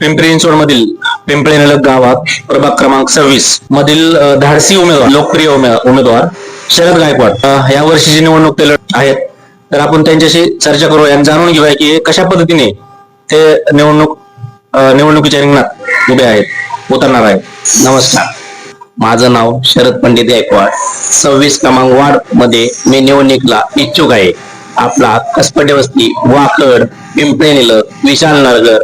पिंपरी चिंचवड मधील पिंपळे नलक गावात प्रभाग क्रमांक सव्वीस मधील धाडसी उमेदवार लोकप्रिय उमेदवार शरद गायकवाड. या वर्षीची निवडणूक ते लढत आहेत. तर आपण त्यांच्याशी चर्चा करू आणि जाणून घेऊया की कशा पद्धतीने ते निवडणूक निवडणुकीच्या रिंगणात उभे आहेत. उतरणार आहेत. नमस्कार. माझं नाव शरद पंडित गायकवाड. सव्वीस क्रमांक वार्डमध्ये मी निवडणुकीला इच्छुक आहे. आपला कसपटे वस्ती वाकड पिंपळे निलक विशाल नरगर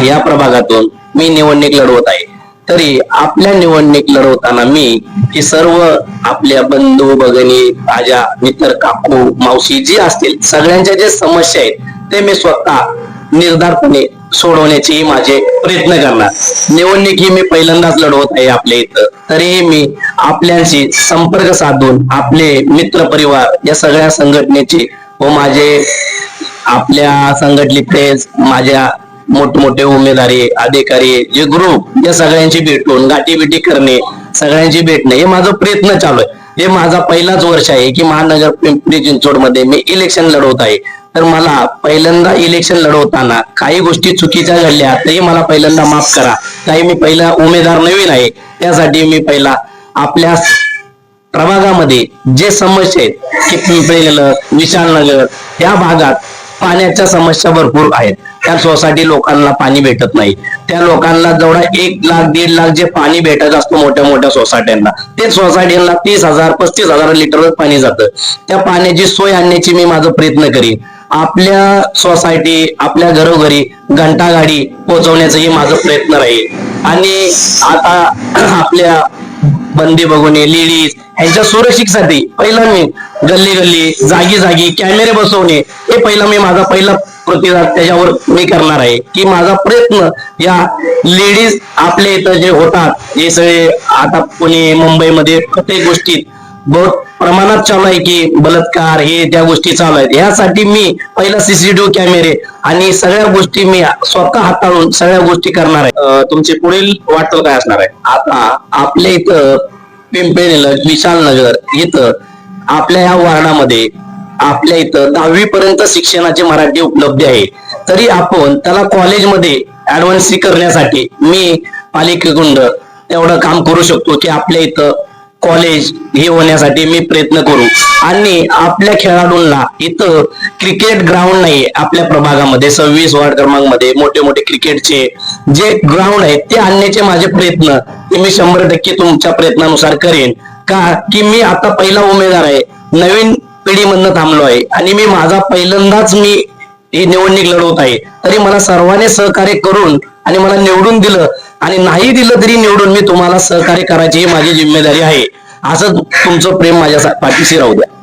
या प्रभागातून मी निवडणूक लढवत आहे. तरी आपल्या निवडणूक लढवताना मी हे सर्व आपल्या बंधू भगिनी राजा मित्र काकू मावशी जी असतील सगळ्यांच्या जे समस्या आहेत ते मी स्वतः निर्धारपणे सोडवण्याचेही माझे प्रयत्न करणार. निवडणूक ही मी पहिल्यांदाच लढवत आहे आपल्या इथं. तरीही मी आपल्याशी संपर्क साधून आपले मित्र परिवार या सगळ्या संघटनेचे व माझे आपल्या संघटनेतले माझ्या मोठमोठे उमेदवारी अधिकारी जे ग्रुप या सगळ्यांची भेटून गाठीबिटी करणे सगळ्यांची भेटणे हे माझा प्रयत्न चालू आहे. हे माझा पहिलाच वर्ष आहे की महानगर पिंपरी चिंचवडमध्ये मी इलेक्शन लढवत आहे. तर मला पहिल्यांदा इलेक्शन लढवताना काही गोष्टी चुकीच्या घडल्या तरी मला पहिल्यांदा माफ करा. काही मी पहिला उमेदवार नवीन आहे त्यासाठी मी पहिला आपल्या प्रभागामध्ये जे समस्या आहेत की पिंपळी विशाल नगर या भागात पाण्याच्या समस्या भरपूर आहेत. त्या सोसायटी लोकांना पाणी भेटत नाही. त्या लोकांना जेवढा एक लाख दीड लाख जे पाणी भेटत असतं मोठ्या मोठ्या सोसायट्यांना ते सोसायटीला तीस हजार पस्तीस हजार लिटर पाणी जातं. त्या पाण्याची सोय आणण्याची मी माझा प्रयत्न करीन. आपल्या सोसायटी आपल्या घरोघरी घंटागाडी पोहोचवण्याचाही माझा प्रयत्न राहील. आणि आता आपल्या बंदी बघून लेडीज यांच्या सुरक्षितसाठी पहिला मी गल्ली गल्ली जागी जागी कॅमेरे बसवणे हे पहिला मी माझा पहिला प्रतिसाद त्याच्यावर मी करणार आहे. की माझा प्रयत्न या लेडीज आपल्या इथं जे होतात जे सगळे आता पुणे मुंबईमध्ये प्रत्येक गोष्टीत बहुत प्रमाणात चालू आहे की बलात्कार हे त्या गोष्टी चालू आहेत. यासाठी मी पहिला सीसीटीव्ही कॅमेरे आणि सगळ्या गोष्टी मी स्वतः हाताळून सगळ्या गोष्टी करणार आहे. तुमची पुढील वाटचाल काय असणार आहे? आता आपल्या इथं पिंपळे विशाल नगर इथं आपल्या या वार्डामध्ये आपल्या इथं दहावी पर्यंत शिक्षणाचे मराठी उपलब्ध आहे. तरी आपण त्याला कॉलेजमध्ये ऍडव्हान्स करण्यासाठी मी पालिकेकुंड तेवढं काम करू शकतो की आपल्या इथं कॉलेज हे होण्यासाठी मी प्रयत्न करू. आणि आपल्या खेळाडूंना इथं क्रिकेट ग्राउंड नाही आपल्या प्रभागामध्ये सव्वीस वार्ड क्रमांकमध्ये मोठे मोठे क्रिकेटचे जे ग्राउंड आहेत ते आणण्याचे माझे प्रयत्न ते मी शंभर टक्के तुमच्या प्रयत्नानुसार करेन. का की मी आता पहिला उमेदवार आहे नवीन पिढीमधनं थांबलो आहे आणि मी माझा पहिल्यांदाच मी ही निवडणूक लढवत आहे. तरी मला सर्वांनी सहकार्य करून आणि मला निवडून दिलं आणि नाही दिलं तरी निवडून मी तुम्हाला सहकार्य करायची ही माझी जिम्मेदारी आहे. असं तुमचं प्रेम माझ्या पाठीशी राहू द्या.